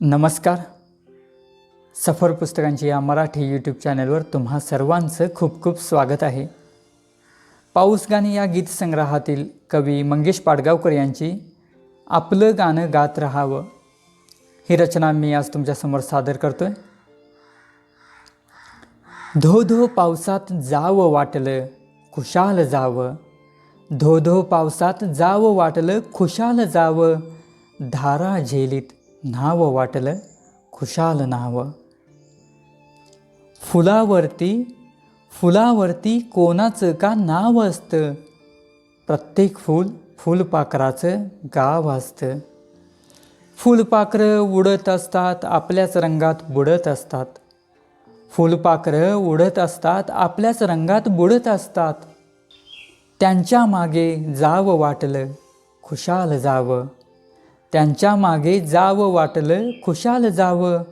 नमस्कार. सफर पुस्तकांची या मराठी यूट्यूब चॅनलवर तुम्हा सर्वांचं खूप खूप स्वागत आहे. पाऊस गाणी या गीतसंग्रहातील कवी मंगेश पाडगावकर यांची आपलं गाणं गात राहावं ही रचना मी आज तुमच्यासमोर सादर करतोय. धो धो पावसात जावं वाटलं खुशाल जावं. धो धो पावसात जावं वाटलं खुशाल जावं. धारा झेलीत नाव वाटलं खुशाल नाव फुलावरती फुलावरती कोणाचं का नाव असतं? प्रत्येक फूल फुलपाखराचं गाव असतं. फुलपाखरं उडत असतात आपल्याच रंगात बुडत असतात. फुलपाखरं उडत असतात आपल्याच रंगात बुडत असतात. त्यांच्या मागे जावं वाटलं खुशाल जावं. त्यांच्या मागे जावं वाटलं खुशाल जावं.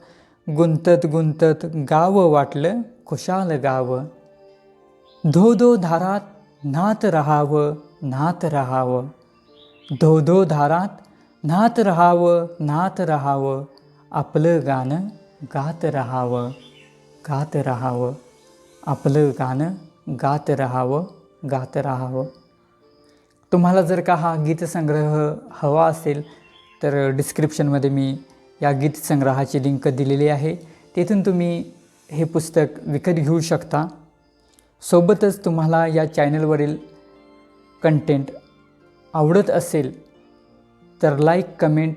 गुंतत गुंतत गावं वाटलं खुशाल गावं. धो धो धारात नात रहावं नात रहावं. धो धो धारात नात रहावं नात रहावं. आपलं गाणं गात रहावं गात राहावं. आपलं गाणं गात राहावं गात राहावं. तुम्हाला जर का हा गीतसंग्रह हवा असेल तर डिस्क्रिप्शनमध्ये मी या गीतसंग्रहाची लिंक दिलेली आहे. तेथून तुम्ही हे पुस्तक विकत घेऊ शकता. सोबतच तुम्हाला या चॅनलवरील कंटेंट आवडत असेल तर लाईक कमेंट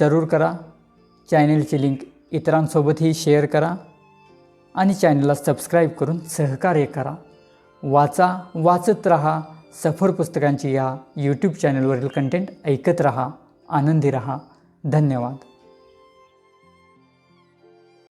जरूर करा. चॅनलची लिंक इतरांसोबतही शेअर करा आणि चॅनलला सबस्क्राईब करून सहकार्य करा. वाचा वाचत रहा सफर पुस्तकांची या यूट्यूब चॅनलवरील कंटेंट ऐकत रहा. आनंदी रहा. धन्यवाद.